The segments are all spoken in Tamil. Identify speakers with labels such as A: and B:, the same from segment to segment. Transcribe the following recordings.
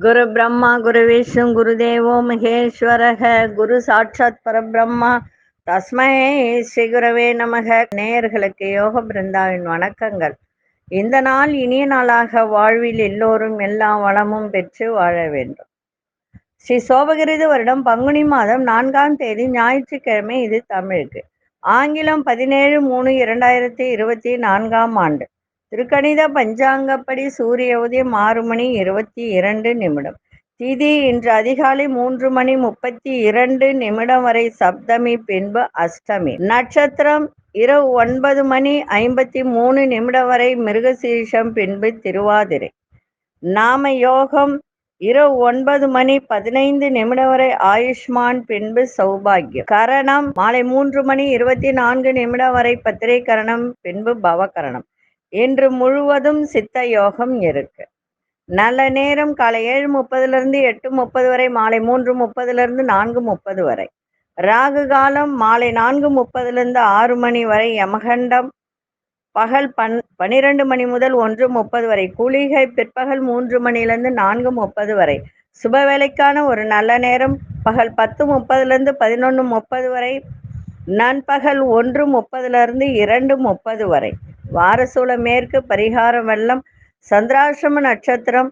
A: குரு பிரம்மா குரு விஷ்ணு குரு தேவோ மகேஸ்வரக குரு சாட்சாத் பரபிரம்மா. தஸ்மை ஸ்ரீ குரவே நமக. நேயர்களுக்கு யோக பிருந்தாவின் வணக்கங்கள். இந்த நாள் இனிய நாளாக வாழ்வில் எல்லோரும் எல்லா வளமும் பெற்று வாழ வேண்டும். ஸ்ரீ சோபகிரித வருடம் பங்குனி மாதம் நான்காம் தேதி ஞாயிற்றுக்கிழமை இது தமிழுக்கு. ஆங்கிலம் பதினேழு மூணு இரண்டாயிரத்தி இருபத்தி நான்காம் ஆண்டு. திருக்கணித பஞ்சாங்கப்படி சூரிய உதயம் ஆறு மணி இருபத்தி இரண்டு நிமிடம். திதி இன்று அதிகாலை மூன்று மணி முப்பத்தி இரண்டு நிமிடம் வரை சப்தமி பின்பு அஷ்டமி. நட்சத்திரம் இரவு ஒன்பது மணி ஐம்பத்தி மூணு நிமிடம் வரை மிருகசீரிஷம் பின்பு திருவாதிரை. நாம யோகம் இரவு ஒன்பது மணி பதினைந்து நிமிடம் வரை ஆயுஷ்மான் பின்பு சௌபாகியம். கரணம் மாலை மூன்று மணி இருபத்தி நான்கு நிமிடம் வரை பத்திரை கரணம் பின்பு பவகரணம் இன்று முழுவதும் சித்த யோகம் இருக்கு. நல்ல நேரம் காலை ஏழு முப்பதுலேருந்து எட்டு முப்பது வரை மாலை மூன்று முப்பதுலேருந்து நான்கு முப்பது வரை. ராகு காலம் மாலை நான்கு முப்பதுலேருந்து ஆறு மணி வரை யமகண்டம் பகல் பன் பனிரெண்டு மணி முதல் ஒன்று முப்பது வரை. கூலிகை பிற்பகல் மூன்று மணிலேருந்து நான்கு முப்பது வரை. சுப வேலைக்கான ஒரு நல்ல நேரம். பகல் பத்து முப்பதுலேருந்து பதினொன்று முப்பது வரை. நண்பகல் ஒன்று முப்பதுலேருந்து இரண்டு முப்பது வரை. வாரசூல மேற்கு பரிகாரம் வெள்ளம். சந்திராசிரம நட்சத்திரம்.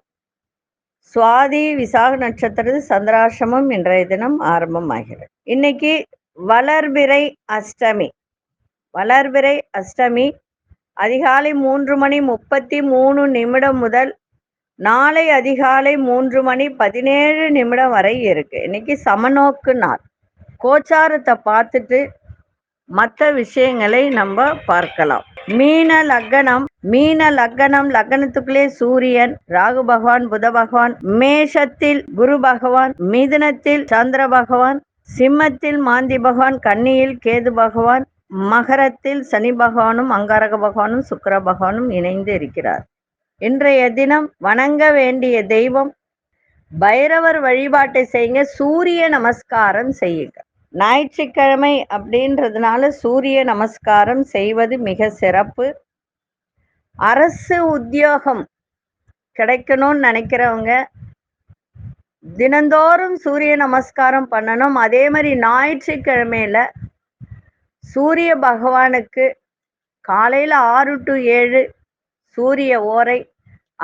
A: சுவாதி விசாக நட்சத்திரத்து சந்திராசிரமம் இன்றைய தினம் ஆரம்பமாகிறது. இன்னைக்கு வளர்பிறை அஷ்டமி. வளர்பிறை அஷ்டமி அதிகாலை மூன்று மணி முப்பத்தி மூணு நிமிடம் முதல் நாளை அதிகாலை மூன்று மணி பதினேழு நிமிடம் வரை இருக்கு. இன்னைக்கு சமநோக்கு நாள். கோச்சாரத்தை பார்த்துட்டு மற்ற விஷயங்களை நம்ம பார்க்கலாம். மீன லக்கணம் மீன லக்கணம் லக்கணத்துக்குள்ளே சூரியன் ராகு பகவான் புத பகவான் மேஷத்தில் குரு பகவான் மிதுனத்தில் சந்திர பகவான் சிம்மத்தில் மாந்தி பகவான் கன்னியில் கேது பகவான் மகரத்தில் சனி பகவானும் அங்காரக பகவானும் சுக்கர பகவானும் இணைந்து இருக்கிறார். இன்றைய தினம் வணங்க வேண்டிய தெய்வம் பைரவர் வழிபாட்டை செய்யுங்க சூரிய நமஸ்காரம் செய்யுங்க. ஞாயிற்றுக்கிழமை அப்படின்றதுனால சூரிய நமஸ்காரம் செய்வது மிக சிறப்பு. அரசு உத்தியோகம் கிடைக்கணும்னு நினைக்கிறவங்க தினந்தோறும் சூரிய நமஸ்காரம் பண்ணணும். அதே மாதிரி ஞாயிற்றுக்கிழமையில சூரிய பகவானுக்கு காலையில் ஆறு டு ஏழு சூரிய ஓரை.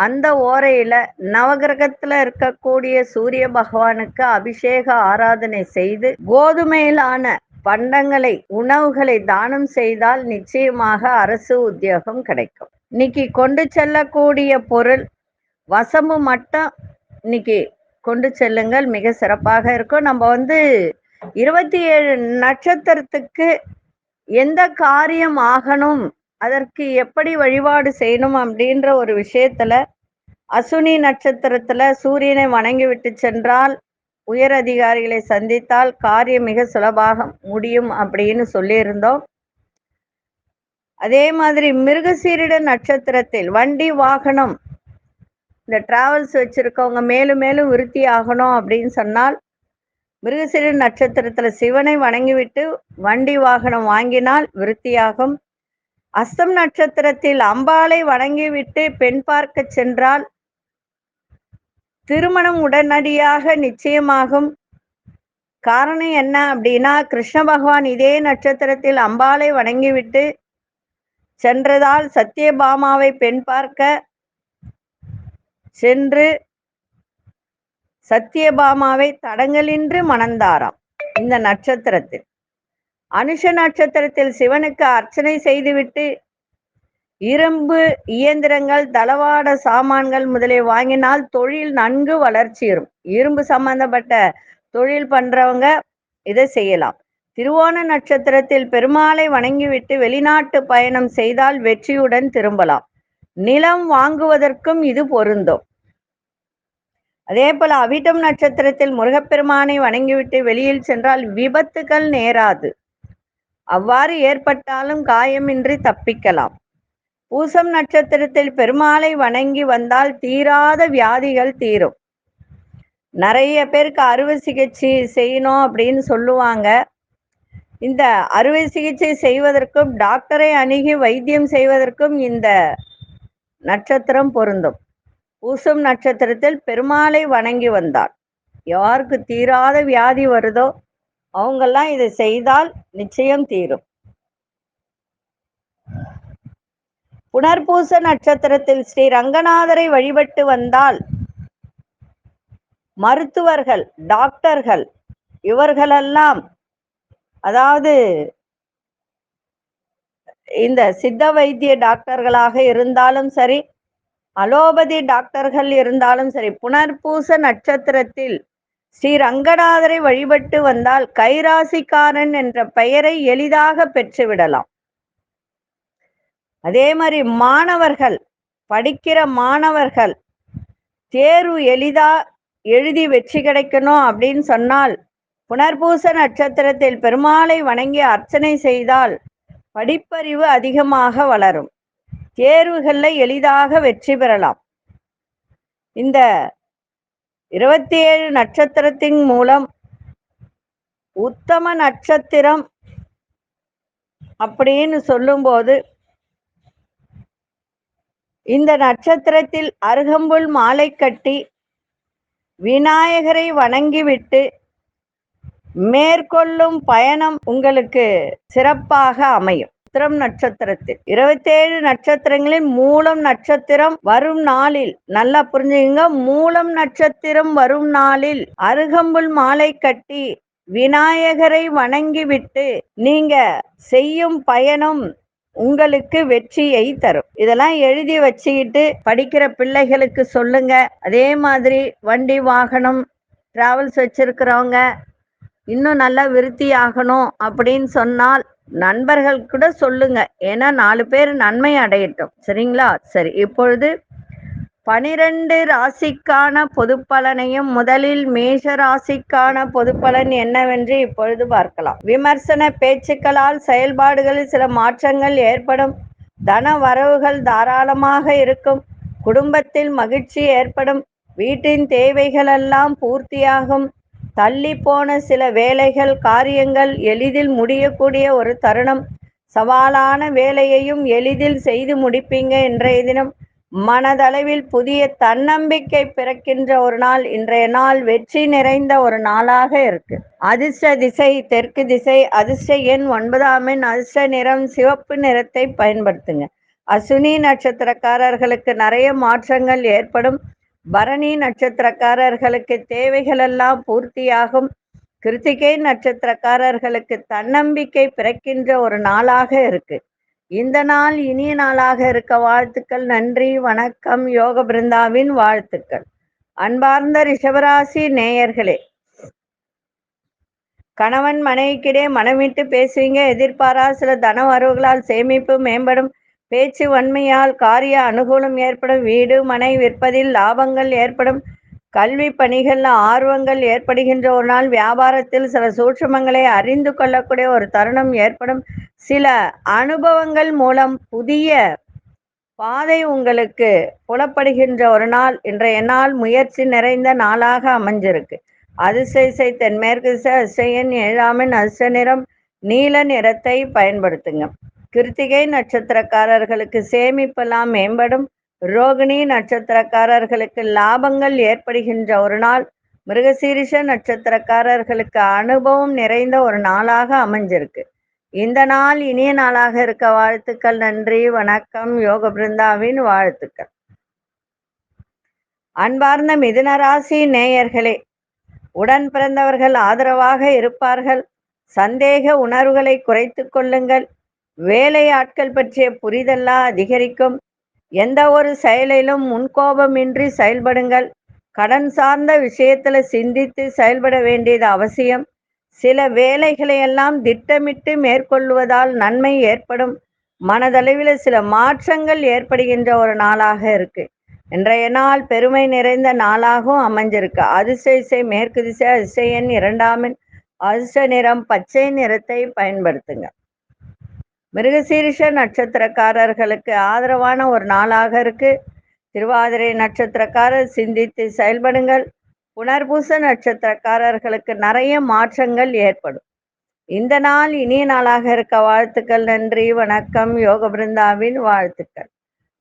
A: அந்த ஓரையில நவகிரகத்துல இருக்கக்கூடிய சூரிய பகவானுக்கு அபிஷேக ஆராதனை செய்து கோதுமையிலான பண்டங்களை உணவுகளை தானம் செய்தால் நிச்சயமாக அரசு உத்தியோகம் கிடைக்கும். இன்னைக்கு கொண்டு செல்லக்கூடிய பொருள் வசம்பு மட்டும் இன்னைக்கு கொண்டு செல்லுங்கள். மிக சிறப்பாக இருக்கும். நம்ம வந்து இருபத்தி ஏழு நட்சத்திரத்துக்கு எந்த காரியம் ஆகணும்? அதற்கு எப்படி வழிபாடு செய்யணும்? அப்படின்ற ஒரு விஷயத்துல அசுனி நட்சத்திரத்துல சூரியனை வணங்கி விட்டு சென்றால் உயர் அதிகாரிகளை சந்தித்தால் காரியம் மிக சுலபாக முடியும் அப்படின்னு சொல்லியிருந்தோம். அதே மாதிரி மிருகசீரிட நட்சத்திரத்தில் வண்டி வாகனம் இந்த டிராவல்ஸ் வச்சிருக்கவங்க மேலும் மேலும் விருத்தி ஆகணும் அப்படின்னு சொன்னால் மிருகசீரிட நட்சத்திரத்துல சிவனை வணங்கிவிட்டு வண்டி வாகனம் வாங்கினால் விருத்தியாகும். அஸ்தம் நட்சத்திரத்தில் அம்பாளை வணங்கிவிட்டு பெண் பார்க்க சென்றால் திருமணம் உடனடியாக நிச்சயமாகும். காரணம் என்ன அப்படின்னா கிருஷ்ண பகவான் இதே நட்சத்திரத்தில் அம்பாளை வணங்கிவிட்டு சென்றதால் சத்யபாமாவை பெண் பார்க்க சென்று சத்யபாமாவை தடங்கலின்றி மணந்தாராம் இந்த நட்சத்திரத்தில். அனுஷ நட்சத்திரத்தில் சிவனுக்கு அர்ச்சனை செய்துவிட்டு இரும்பு இயந்திரங்கள் தளவாட சாமான்கள் முதலிய வாங்கினால் தொழில் நன்கு வளர்ச்சியும் இரும்பு சம்பந்தப்பட்ட தொழில் பண்றவங்க இதை செய்யலாம். திருவோண நட்சத்திரத்தில் பெருமாளை வணங்கிவிட்டு வெளிநாட்டு பயணம் செய்தால் வெற்றியுடன் திரும்பலாம். நிலம் வாங்குவதற்கும் இது பொருந்தும். அதே போல அவிட்டம் நட்சத்திரத்தில் முருகப்பெருமானை வணங்கிவிட்டு வெளியில் சென்றால் விபத்துகள் நேராது. அவ்வாறு ஏற்பட்டாலும் காயமின்றி தப்பிக்கலாம். பூசம் நட்சத்திரத்தில் பெருமாளை வணங்கி வந்தால் தீராத வியாதிகள் தீரும். நிறைய பேருக்கு அறுவை சிகிச்சை செய்யணும் அப்படின்னு சொல்லுவாங்க. இந்த அறுவை சிகிச்சை செய்வதற்கும் டாக்டரை அணுகி வைத்தியம் செய்வதற்கும் இந்த நட்சத்திரம் பொருந்தும். பூசம் நட்சத்திரத்தில் பெருமாளை வணங்கி வந்தார். யாருக்கு தீராத வியாதி வருதோ அவங்கெல்லாம் இதை செய்தால் நிச்சயம் தீரும். புனர்பூச நட்சத்திரத்தில் ஸ்ரீ ரங்கநாதரை வழிபட்டு வந்தால் மருத்துவர்கள் டாக்டர்கள் இவர்களெல்லாம் அதாவது இந்த சித்த வைத்திய டாக்டர்களாக இருந்தாலும் சரி அலோபதி டாக்டர்கள் இருந்தாலும் சரி புனர்பூச நட்சத்திரத்தில் ஸ்ரீ ரங்கநாதரை வழிபட்டு வந்தால் கைராசிக்காரன் என்ற பெயரை எளிதாக பெற்றுவிடலாம். அதே மாதிரி மாணவர்கள் படிக்கிற மாணவர்கள் தேர்வு எளிதா எழுதி வெற்றி கிடைக்கணும் அப்படின்னு சொன்னால் புனர்பூச நட்சத்திரத்தில் பெருமாளை வணங்கி அர்ச்சனை செய்தால் படிப்பறிவு அதிகமாக வளரும். தேர்வுகளில் எளிதாக வெற்றி பெறலாம். இந்த இருபத்தி ஏழு நட்சத்திரத்தின் மூலம் உத்தம நட்சத்திரம் அப்படின்னு சொல்லும்போது இந்த நட்சத்திரத்தில் அருகம்புல் மாலை கட்டி விநாயகரை வணங்கிவிட்டு மேற்கொள்ளும் பயணம் உங்களுக்கு சிறப்பாக அமையும். உத்திரம் நட்சத்திரத்தில். இருபத்தேழு நட்சத்திரங்களில் மூலம் நட்சத்திரம் வரும் நாளில். நல்லா புரிஞ்சுங்க மூலம் நட்சத்திரம் வரும் நாளில் அருகம்புல் மாலை கட்டி விநாயகரை வணங்கிவிட்டு நீங்க செய்யும் பயணம் உங்களுக்கு வெற்றியை தரும். இதெல்லாம் எழுதி வச்சுக்கிட்டு படிக்கிற பிள்ளைகளுக்கு சொல்லுங்க. அதே மாதிரி வண்டி வாகனம் டிராவல்ஸ் வச்சிருக்கிறவங்க இன்னும் நல்லா விருத்தி ஆகணும் அப்படின்னு சொன்னால் நண்பர்கள் கூட சொல்லுங்க. ஏன்னா நாலு பேர் நன்மை அடையட்டும். சரிங்களா? சரி இப்பொழுது பனிரெண்டு ராசிக்கான பொது பலனையும் முதலில் மேஷ ராசிக்கான பொது பலன் என்னவென்று இப்பொழுது பார்க்கலாம். விமர்சன பேச்சுக்களால் செயல்பாடுகளில் சில மாற்றங்கள் ஏற்படும். தன வரவுகள் தாராளமாக இருக்கும். குடும்பத்தில் மகிழ்ச்சி ஏற்படும். வீட்டின் தேவைகளெல்லாம் பூர்த்தியாகும். தள்ளி போன சில வேலைகள் காரியங்கள் எளிதில் முடியக்கூடிய ஒரு தருணம். சவாலான வேலையையும் எளிதில் செய்து முடிப்பீங்க இன்றைய தினம். மனதளவில் புதிய தன்னம்பிக்கை பிறக்கின்ற ஒரு நாள் இன்றைய நாள் வெற்றி நிறைந்த ஒரு நாளாக இருக்கு. அதிர்ஷ்ட திசை தெற்கு திசை அதிர்ஷ்ட எண் ஒன்பதாம் எண் அதிர்ஷ்ட நிறம் சிவப்பு நிறத்தை பயன்படுத்துங்க. அசுனி நட்சத்திரக்காரர்களுக்கு நிறைய மாற்றங்கள் ஏற்படும். பரணி நட்சத்திரக்காரர்களுக்கு தேவைகளெல்லாம் பூர்த்தியாகும். கிருத்திகை நட்சத்திரக்காரர்களுக்கு தன்னம்பிக்கை பிறக்கின்ற ஒரு நாளாக இருக்கு. இந்த நாள் இனிய நாளாக இருக்க வாழ்த்துக்கள் நன்றி வணக்கம் யோக பிருந்தாவின் வாழ்த்துக்கள். அன்பார்ந்த ரிஷபராசி நேயர்களே கணவன் மனைவிக்கிடையே மனமிட்டு பேசுவீங்க. எதிர்பாரா சில தன வரவுகளால் சேமிப்பு மேம்படும். பேச்சு வன்மையால் காரிய அனுகூலம் ஏற்படும். வீடு மனை விற்பதில் லாபங்கள் ஏற்படும். கல்வி பணிகள் ஆர்வங்கள் ஏற்படுகின்ற ஒரு நாள் வியாபாரத்தில் சில சூட்சமங்களை அறிந்து கொள்ளக்கூடிய ஒரு தருணம் ஏற்படும். சில அனுபவங்கள் மூலம் புதிய பாதை உங்களுக்கு புலப்படுகின்ற ஒரு நாள். இன்றைய நாள் முயற்சி நிறைந்த நாளாக அமைஞ்சிருக்கு. அதிசய தென்மேற்கு திசை அதிசயன் ஏழாமின் நிறம் நீல நிறத்தை பயன்படுத்துங்க. கிருத்திகை நட்சத்திரக்காரர்களுக்கு சேமிப்பெல்லாம் மேம்படும். ரோகிணி நட்சத்திரக்காரர்களுக்கு லாபங்கள் ஏற்படுகின்ற ஒரு நாள். மிருகசீரிஷ நட்சத்திரக்காரர்களுக்கு அனுபவம் நிறைந்த ஒரு நாளாக அமைஞ்சிருக்கு. இந்த நாள் இனிய நாளாக இருக்க வாழ்த்துக்கள் நன்றி வணக்கம் யோக பிருந்தாவின் வாழ்த்துக்கள். அன்பார்ந்த மிதுனராசி நேயர்களே உடன் பிறந்தவர்கள் ஆதரவாக இருப்பார்கள். சந்தேக உணர்வுகளை குறைத்து கொள்ளுங்கள். வேலையாட்கள் பற்றிய புரிதல்லாம் அதிகரிக்கும். எந்த ஒரு செயலிலும் முன்கோபமின்றி செயல்படுங்கள். கடன் சார்ந்த விஷயத்துல சிந்தித்து செயல்பட வேண்டியது அவசியம். சில வேலைகளை எல்லாம் திட்டமிட்டு மேற்கொள்வதால் நன்மை ஏற்படும். மனதளவில் சில மாற்றங்கள் ஏற்படுகின்ற ஒரு நாளாக இருக்கு. இன்றைய நாள் பெருமை நிறைந்த நாளாகவும் அமைஞ்சிருக்கு. அதிசய மேற்கு திசை அதிசயன் இரண்டாமின் அதிர்ஷ்ட நிறம் பச்சை நிறத்தை பயன்படுத்துங்க. மிருகசீரிஷ நட்சத்திரக்காரர்களுக்கு ஆதரவான ஒரு நாளாக இருக்கு. திருவாதிரை நட்சத்திரக்காரர் சிந்தித்து செயல்படுங்கள். புனர்பூச நட்சத்திரக்காரர்களுக்கு நிறைய மாற்றங்கள் ஏற்படும். இந்த நாள் இனிய நாளாக இருக்க வாழ்த்துக்கள் நன்றி வணக்கம் யோக பிருந்தாவின் வாழ்த்துக்கள்.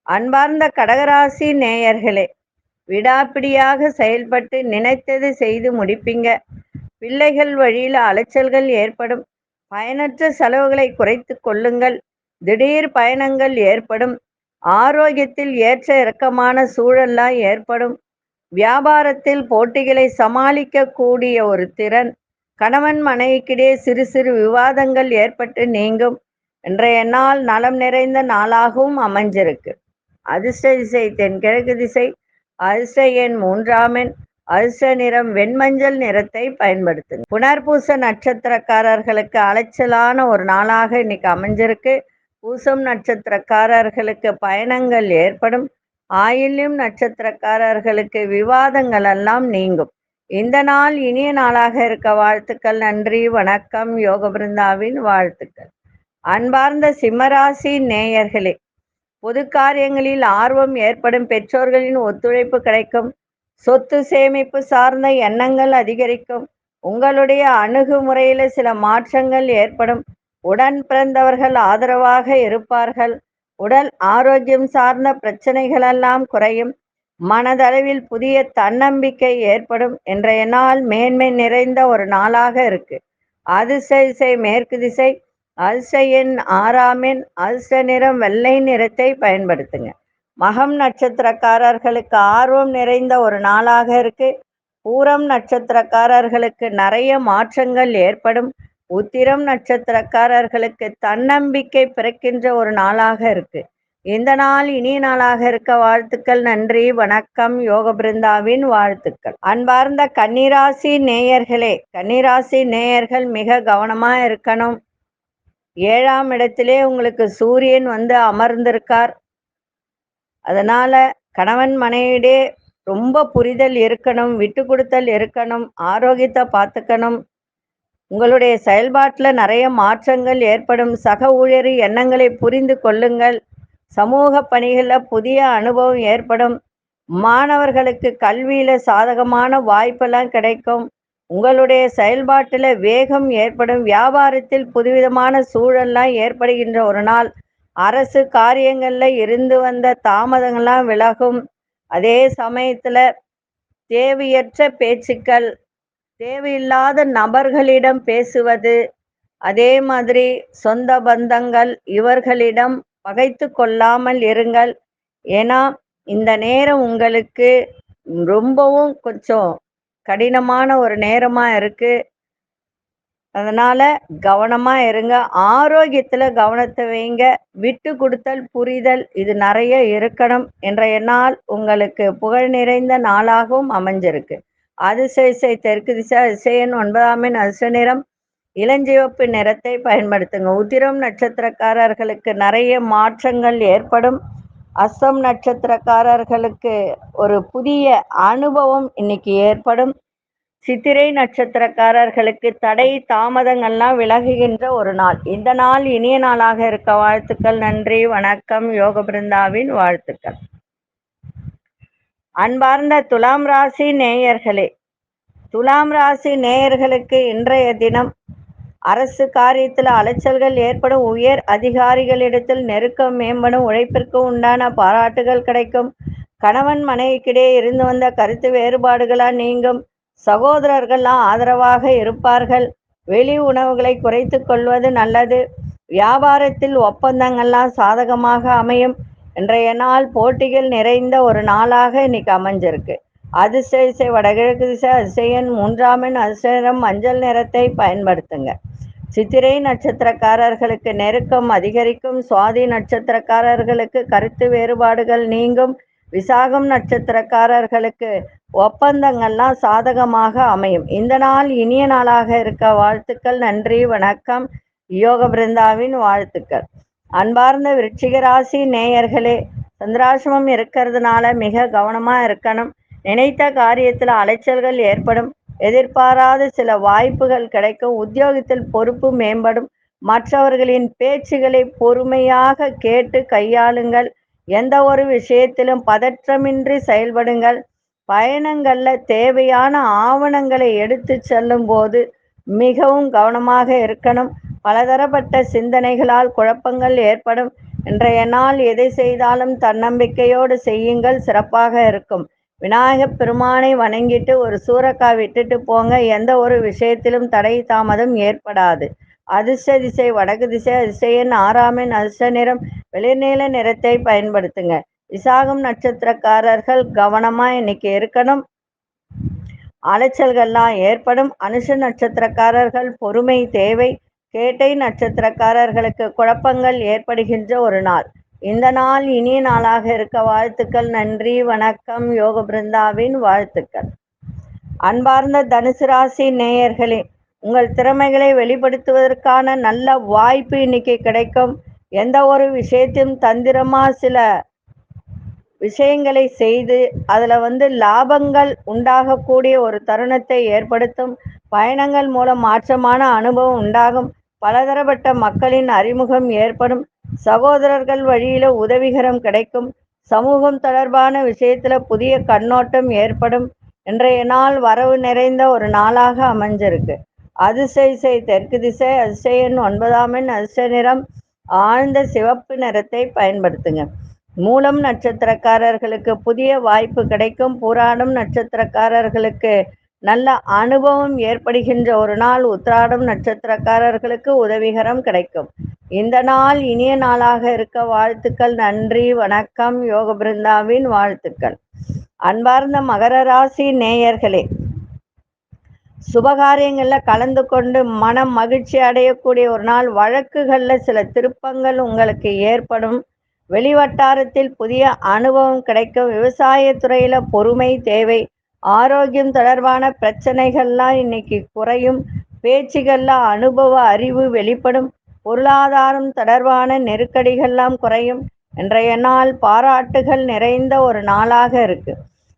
A: அன்பார்ந்த கடகராசி நேயர்களே விடாப்பிடியாக செயல்பட்டு நினைத்தது செய்து முடிப்பீங்க. பிள்ளைகள் வழியில் அலைச்சல்கள் ஏற்படும். பயனற்ற செலவுகளை குறைத்து கொள்ளுங்கள். திடீர் பயணங்கள் ஏற்படும். ஆரோக்கியத்தில் ஏற்ற இறக்கமான சூழல்லாம் ஏற்படும். வியாபாரத்தில் போட்டிகளை சமாளிக்க கூடிய ஒரு திறன். கணவன் மனைவிக்கிடையே சிறு சிறு விவாதங்கள் ஏற்பட்டு நீங்கும். இன்றைய நாள் நலம் நிறைந்த நாளாகவும் அமைஞ்சிருக்கு. அதிர்ஷ்ட திசை தென்கிழக்கு திசை. அதிர்ஷ்ட எண் மூன்றாம் எண். அரிச நிறம் வெண்மஞ்சள் நிறத்தை பயன்படுத்துங்க. புனர்பூச நட்சத்திரக்காரர்களுக்கு அலைச்சலான ஒரு நாளாக இன்னைக்கு அமைஞ்சிருக்கு. பூசம் நட்சத்திரக்காரர்களுக்கு பயணங்கள் ஏற்படும். ஆயில்யம் நட்சத்திரக்காரர்களுக்கு விவாதங்கள் எல்லாம் நீங்கும். இந்த நாள் இனிய நாளாக இருக்க வாழ்த்துக்கள் நன்றி வணக்கம் யோக பிருந்தாவின் வாழ்த்துக்கள். அன்பார்ந்த சிம்மராசி நேயர்களே பொது காரியங்களில் ஆர்வம் ஏற்படும் பெற்றோர்களின் ஒத்துழைப்பு கிடைக்கும். சொத்து சேமிப்பு சார்ந்த எண்ணங்கள் அதிகரிக்கும். உங்களுடைய அணுகுமுறையில் சில மாற்றங்கள் ஏற்படும். உடன் பிறந்தவர்கள் ஆதரவாக இருப்பார்கள். உடல் ஆரோக்கியம் சார்ந்த பிரச்சனைகளெல்லாம் குறையும். மனதளவில் புதிய தன்னம்பிக்கை ஏற்படும். இன்றைய நாள் மேன்மை நிறைந்த ஒரு நாளாக இருக்கு. அதிர்ஷ்ட திசை மேற்கு திசை அல்சையின் ஆறாமின் அல்ச நிறம் வெள்ளை நிறத்தை பயன்படுத்துங்க. மகம் நட்சத்திரக்காரர்களுக்கு ஆர்வம் நிறைந்த ஒரு நாளாக இருக்கு. பூரம் நட்சத்திரக்காரர்களுக்கு நிறைய மாற்றங்கள் ஏற்படும். உத்திரம் நட்சத்திரக்காரர்களுக்கு தன்னம்பிக்கை பிறக்கின்ற ஒரு நாளாக இருக்கு. இந்த நாள் இனிய நாளாக இருக்க வாழ்த்துக்கள் நன்றி வணக்கம். யோக பிருந்தாவின் வாழ்த்துக்கள். அன்பார்ந்த கன்னிராசி நேயர்களே கன்னிராசி நேயர்கள் மிக கவனமா இருக்கணும். ஏழாம் இடத்திலே உங்களுக்கு சூரியன் வந்து அமர்ந்திருக்கார். அதனால கணவன் மனைவிடே ரொம்ப புரிதல் இருக்கணும் விட்டு கொடுத்தல் இருக்கணும் ஆரோக்கியத்தை பார்த்துக்கணும். உங்களுடைய செயல்பாட்டில் நிறைய மாற்றங்கள் ஏற்படும். சக ஊழியர் எண்ணங்களை புரிந்து கொள்ளுங்கள். சமூக பணிகளில் புதிய அனுபவம் ஏற்படும். மாணவர்களுக்கு கல்வியில் சாதகமான வாய்ப்பெல்லாம் கிடைக்கும். உங்களுடைய செயல்பாட்டில் வேகம் ஏற்படும். வியாபாரத்தில் புதுவிதமான சூழல்லாம் ஏற்படுகின்ற ஒரு நாள். அரசு காரியங்களில் இருந்து வந்த தாமதங்கள்லாம் விலகும். அதே சமயத்தில் தேவையற்ற பேச்சுக்கள் தேவையில்லாத நபர்களிடம் பேசுவது அதே மாதிரி சொந்த பந்தங்கள் இவர்களிடம் பகைத்து கொள்ளாமல் இருங்கள். ஏன்னா இந்த நேரம் உங்களுக்கு ரொம்பவும் கொஞ்சம் கடினமான ஒரு நேரமா இருக்கு. அதனால கவனமா இருங்க. ஆரோக்கியத்துல கவனத்தை வைங்க. விட்டு கொடுத்தல் புரிதல் இது நிறைய இருக்கணும். என்ற நாள் உங்களுக்கு புகழ் நிறைந்த நாளாகவும் அமைஞ்சிருக்கு. அதிசயசை தெற்கு திசை அதிசயன் ஒன்பதாம் எண் அதிர்ஷ்ட நிறம் இளஞ்சிவப்பு நிறத்தை பயன்படுத்துங்க. உதிரம் நட்சத்திரக்காரர்களுக்கு நிறைய மாற்றங்கள் ஏற்படும். அஸ்தம் நட்சத்திரக்காரர்களுக்கு ஒரு புதிய அனுபவம் இன்னைக்கு ஏற்படும். சித்திரை நட்சத்திரக்காரர்களுக்கு தடை தாமதங்கள்லாம் விலகுகின்ற ஒரு நாள். இந்த நாள் இனிய நாளாக இருக்க வாழ்த்துக்கள். நன்றி வணக்கம். யோக பிருந்தாவின் வாழ்த்துக்கள். அன்பார்ந்த துலாம் ராசி நேயர்களே துலாம் ராசி நேயர்களுக்கு இன்றைய தினம் அரசு காரியத்தில் அலைச்சல்கள் ஏற்படும். உயர் அதிகாரிகளிடத்தில் நெருக்கம் மேம்படும். உழைப்பிற்கு உண்டான பாராட்டுகள் கிடைக்கும். கணவன் மனைவிக்கிடையே இருந்து வந்த கருத்து வேறுபாடுகளால் நீங்கும். சகோதரர்கள்லாம் ஆதரவாக இருப்பார்கள். வெளி உணவுகளை குறைத்து கொள்வது நல்லது. வியாபாரத்தில் ஒப்பந்தங்கள்லாம் சாதகமாக அமையும். இன்றைய நாள் போட்டிகள் நிறைந்த ஒரு நாளாக இன்னைக்கு அமைஞ்சிருக்கு. அதிர்ஷ்ட இசை வடகிழக்கு திசை அதிசயன் மூன்றாம் எண் அதிர்ஷ்டம் மஞ்சள் நிறத்தை பயன்படுத்துங்க. சித்திரை நட்சத்திரக்காரர்களுக்கு நெருக்கம் அதிகரிக்கும். சுவாதி நட்சத்திரக்காரர்களுக்கு கருத்து வேறுபாடுகள் நீங்கும். விசாகம் நட்சத்திரக்காரர்களுக்கு ஒப்பந்தங்கள்லாம் சாதகமாக அமையும். இந்த நாள் இனிய நாளாக இருக்க வாழ்த்துக்கள் நன்றி வணக்கம். யோக பிருந்தாவின் வாழ்த்துக்கள். அன்பார்ந்த விருச்சிக ராசி நேயர்களே சந்திராசிரமம் இருக்கிறதுனால மிக கவனமா இருக்கணும். நினைத்த காரியத்தில் அலைச்சல்கள் ஏற்படும். எதிர்பாராத சில வாய்ப்புகள் கிடைக்கும். உத்தியோகத்தில் பொறுப்பு மேம்படும். மற்றவர்களின் பேச்சுகளை பொறுமையாக கேட்டு கையாளுங்கள். எந்த ஒரு விஷயத்திலும் பதற்றமின்றி செயல்படுங்கள். பயணங்கள்ல தேவையான ஆவணங்களை எடுத்து செல்லும் போது மிகவும் கவனமாக இருக்கணும். பலதரப்பட்ட சிந்தனைகளால் குழப்பங்கள் ஏற்படும். இன்றைய நாள் எதை செய்தாலும் தன்னம்பிக்கையோடு செய்யுங்கள். சிறப்பாக இருக்கும். விநாயகப் பெருமானை வணங்கிட்டு ஒரு சூறக்காய் விட்டுட்டு போங்க. எந்த ஒரு விஷயத்திலும் தடை தாமதம் ஏற்படாது. அதிர்ஷ்ட திசை வடக்கு திசை அதிசயன் ஆறாமின் அதிர்ஷ்ட நிறம் வெளிர்நீல நிறத்தை பயன்படுத்துங்க. விசாகம் நட்சத்திரக்காரர்கள் கவனமா இன்னைக்கு இருக்கணும். அலைச்சல்கள்லாம் ஏற்படும். அனுஷ நட்சத்திரக்காரர்கள் பொறுமை தேவை. கேட்டை நட்சத்திரக்காரர்களுக்கு குழப்பங்கள் ஏற்படுகின்ற ஒரு நாள். இந்த நாள் இனிய நாளாக இருக்க வாழ்த்துக்கள். நன்றி வணக்கம். யோக பிருந்தாவின் வாழ்த்துக்கள். அன்பார்ந்த தனுசு ராசி நேயர்களே உங்கள் திறமைகளை வெளிப்படுத்துவதற்கான நல்ல வாய்ப்பு இன்னைக்கு கிடைக்கும். எந்த ஒரு விஷயத்தையும் தந்திரமா சில விஷயங்களை செய்து அதில் வந்து லாபங்கள் உண்டாகக்கூடிய ஒரு தருணத்தை ஏற்படுத்தும். பயணங்கள் மூலம் மாற்றமான அனுபவம் உண்டாகும். பலதரப்பட்ட மக்களின் அறிமுகம் ஏற்படும். சகோதரர்கள் வழியில உதவிகரம் கிடைக்கும். சமூகம் தொடர்பான விஷயத்துல புதிய கண்ணோட்டம் ஏற்படும். இன்றைய நாள் வரவு நிறைந்த ஒரு நாளாக அமைஞ்சிருக்கு. அதிசை தெற்கு திசை அதிசயன் ஒன்பதாம் எண் அதிர்ஷ்ட நிறம். ஆழ்ந்த சிவப்பு நிறத்தை பயன்படுத்துங்க. மூலம் நட்சத்திரக்காரர்களுக்கு புதிய வாய்ப்பு கிடைக்கும். புராணம் நட்சத்திரக்காரர்களுக்கு நல்ல அனுபவம் ஏற்படுகின்ற ஒரு நாள் உத்ராடம் நட்சத்திரக்காரர்களுக்கு உதவிகரம் கிடைக்கும். இந்த நாள் இனிய நாளாக இருக்க வாழ்த்துக்கள். நன்றி வணக்கம். யோக பிருந்தாவின் வாழ்த்துக்கள். அன்பார்ந்த மகர ராசி நேயர்களே சுபகாரியங்களில் கலந்து கொண்டு மனம் மகிழ்ச்சி அடையக்கூடிய ஒரு நாள். வழக்குகளில் சில திருப்பங்கள் உங்களுக்கு ஏற்படும். வெளிவட்டாரத்தில் புதிய அனுபவம் கிடைக்கும். விவசாயத்துறையில பொறுமை தேவை ஆரோக்கியம் தொடர்பான பிரச்சனைகள்லாம் இன்னைக்கு குறையும். பேச்சுகள்ல அனுபவ அறிவு வெளிப்படும். பொருளாதாரம் தொடர்பான நெருக்கடிகள்லாம் குறையும். இன்றைய நாள் பாராட்டுகள் நிறைந்த ஒரு நாளாக இருக்கு.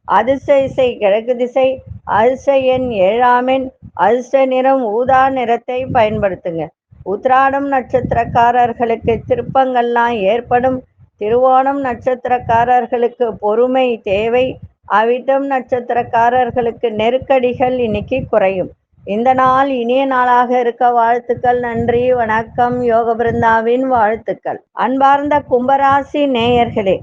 A: அதிர்ஷ்ட இசை கிழக்கு திசை அதிர்ஷ்ட எண் ஏழாமின் அதிர்ஷ்ட நிறம் ஊதா நிறத்தை பயன்படுத்துங்க. உத்ராடம் நட்சத்திரக்காரர்களுக்கு திருப்பங்கள்லாம் ஏற்படும். திருவோணம் நட்சத்திரக்காரர்களுக்கு பொறுமை தேவை. அவிட்டம் நட்சத்திரக்காரர்களுக்கு நெருக்கடிகள் இன்னைக்கு குறையும். இந்த நாள் இனிய நாளாக இருக்க வாழ்த்துக்கள் நன்றி வணக்கம் யோக பிருந்தாவின் வாழ்த்துக்கள். அன்பார்ந்த கும்பராசி நேயர்களே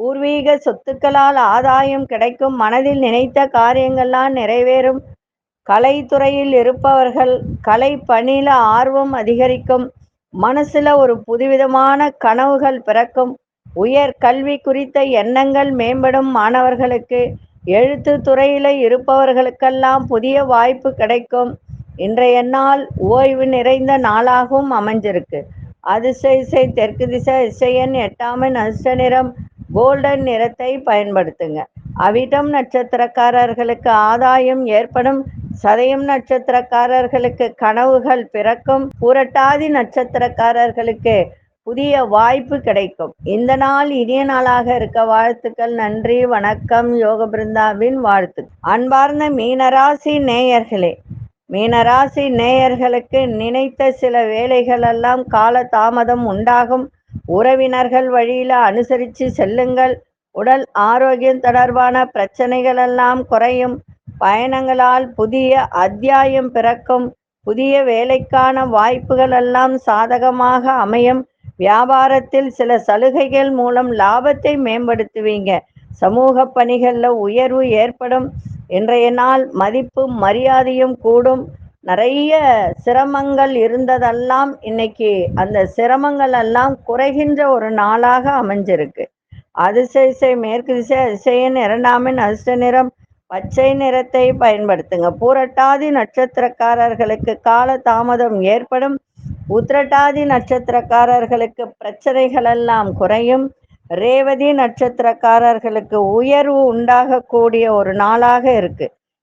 A: பூர்வீக சொத்துக்களால் ஆதாயம் கிடைக்கும் மனதில் நினைத்த காரியங்கள்லாம் நிறைவேறும். கலைத்துறையில் இருப்பவர்கள் கலை பணியில ஆர்வம் அதிகரிக்கும். மனசுல ஒரு புதுவிதமான கனவுகள் பிறக்கும். உயர் கல்வி குறித்த எண்ணங்கள் மேம்படும் மாணவர்களுக்கு. எழுத்து துறையில இருப்பவர்களுக்கெல்லாம் புதிய வாய்ப்பு கிடைக்கும். இன்றைய நாள் ஓய்வு நிறைந்த நாளாகவும் அமைஞ்சிருக்கு. அதிசய இசை தெற்கு திசை இசையன் எட்டாமன் அதிர்ஷ்ட நிறம் கோல்டன் நிறத்தை பயன்படுத்துங்க. அவிட்டம் நட்சத்திரக்காரர்களுக்கு ஆதாயம் ஏற்படும். சதயம் நட்சத்திரக்காரர்களுக்கு கனவுகள் பிறக்கும். புரட்டாதி நட்சத்திரக்காரர்களுக்கு புதிய வாய்ப்பு கிடைக்கும். இந்த நாள் இனிய நாளாக இருக்க வாழ்த்துக்கள் நன்றி வணக்கம். யோக பிருந்தாவின் வாழ்த்து. அன்பார்ந்த மீனராசி நேயர்களே மீனராசி நேயர்களுக்கு நினைத்த சில வேலைகளெல்லாம் கால தாமதம் உண்டாகும். உறவினர்கள் வழியில அனுசரித்து செல்லுங்கள். உடல் ஆரோக்கியம் தொடர்பான பிரச்சனைகள் எல்லாம் குறையும். பயணங்களால் புதிய அத்தியாயம் பிறக்கும். புதிய வேலைக்கான வாய்ப்புகள் எல்லாம் சாதகமாக அமையும். வியாபாரத்தில் சில சலுகைகள் மூலம் லாபத்தை மேம்படுத்துவீங்க. சமூக பணிகளில் உயர்வு ஏற்படும். இன்றைய நாள் மதிப்பும் மரியாதையும் கூடும். நிறைய சிரமங்கள் இருந்ததெல்லாம் இன்னைக்கு அந்த சிரமங்கள் எல்லாம் குறைகின்ற ஒரு நாளாக அமைஞ்சிருக்கு. அதிர்ஷ்ட இசை மேற்கு திசை அதிசயன் இரண்டாமின் அதிர்ஷ்ட நிறம் பச்சை நிறத்தை பயன்படுத்துங்க. பூரட்டாதி நட்சத்திரக்காரர்களுக்கு கால தாமதம் ஏற்படும். உத்திரட்டாதி நட்சத்திரக்காரர்களுக்கு பிரச்சனைகள் எல்லாம் குறையும். ரேவதி நட்சத்திரக்காரர்களுக்கு உயர்வு உண்டாகக்கூடிய ஒரு நாளாக இருக்கு.